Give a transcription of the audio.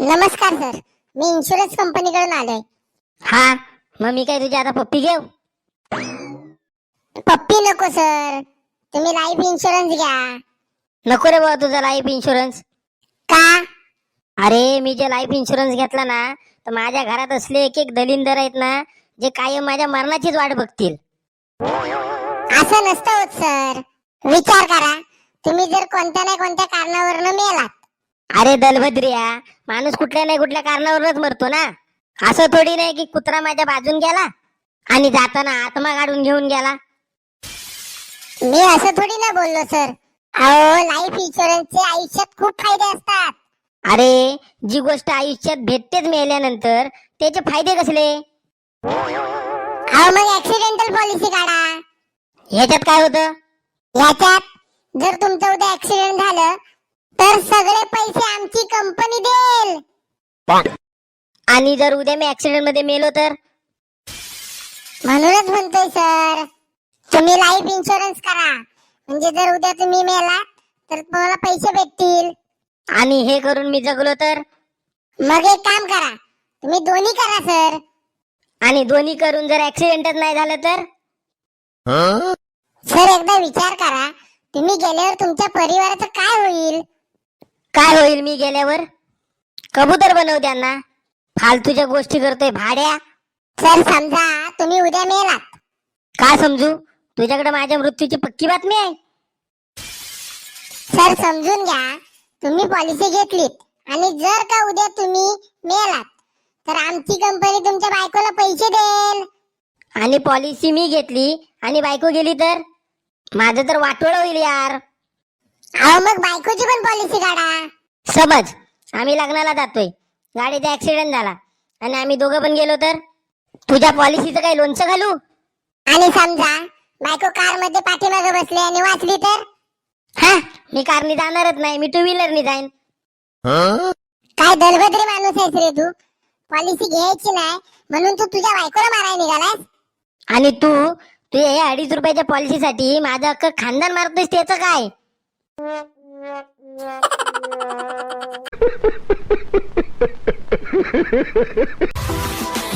नमस्कार सर. मी इन्शुरन्स कंपनीकडून आलोय. हा मग मी काय तुझी आता पप्पी घेऊ? पप्पी नको सर. तुम्ही लाईफ इन्शुरन्स घ्या. नको रे बाबा तुझा लाईफ इन्शुरन्स का? अरे मी जे लाईफ इन्शुरन्स घेतला ना तर माझ्या घरात असले एक एक दलिंदर आहेत ना जे कायम माझ्या मरणाचीच वाट बघतील. असं नसतं होत सर. विचार करा. तुम्ही जर कोणत्या नाही कोणत्या कारणावरनं मेलात अरे दलभद्रिया माणूस कुठल्या नाही कुठल्या कारणावरच मरतो ना? असं थोडी नाही की कुत्रा माझ्या बाजून गेला आणि जाताना आत्मा काढून घेऊन गेला. मी असं थोडी ना बोललो सर. अहो लाईफ इन्शुरन्सचे आयुष्यात खूप फायदे असतात. अरे जी गोष्ट आयुष्यात भेटतेच मेल्यानंतर त्याचे फायदे कसले? अहो मग ऍक्सिडेंटल पॉलिसी काढा. ह्याच्यात काय होतं? ह्याच्यात जर तुमचं उद्या ऍक्सिडेंट झालं तर सगळे पैसे आमची कंपनी देईल. आणि जर उद्या मी ऍक्सिडेंटमध्ये मेलो तर? म्हणूनच म्हणतोय सर तुम्ही लाईफ इन्शुरन्स करा. म्हणजे जर उद्या तुम्ही मेला तर तुम्हाला पैसे भेटतील. आणि हे करून मी जगलो तर? मग एक काम करा. तुम्ही दोन्ही करा सर आणि दोन्ही करून जर ऍक्सिडेंटच नाही झालं तर? सर एकदा विचार करा. तुम्ही गेल्यावर तुमच्या परिवाराचं काय होईल? काय होईल मी गेल्यावर? कबूतर बनव त्यांना. फालतूच्या गोष्टी करतोय भाड्या. सर समजा तुम्ही उद्या मेलात. का समजू? तुझ्याकडे माझ्या मृत्यूची पक्की बातमी आहे. सर समजून घ्या तुम्ही पॉलिसी घेतलीत आणि जर का उद्या तुम्ही मेलात तर आमची कंपनी तुमच्या बायकोला पैसे देईल. आणि पॉलिसी मी घेतली आणि बायको गेली तर? माझं तर वाटोळ होईल यार. अहो मग बायकोची पण पॉलिसी काढा. समज आम्ही लग्नाला जातोय. गाडीचा ऍक्सिडेंट झाला. आणि आम्ही दोघं पण गेलो तर? तुझ्या पॉलिसीचं काही लोणचं घालू? आणि समजा बायको कारमध्ये पाठीमागे बसली आणि वाचली तर? हा मी कारनी जाणारच नाही मी टू व्हीलरनी जाईन. काय दलभद्री माणूस आहेस रे तू? पॉलिसी घ्यायची नाही म्हणून तू तुझ्या बायकोला मारायला निघालास आणि तू तू या अडीच रुपयाच्या पॉलिसीसाठी माझं अख्खं खानदान मारतोयस त्याचं काय? Ha ha ha ha ha!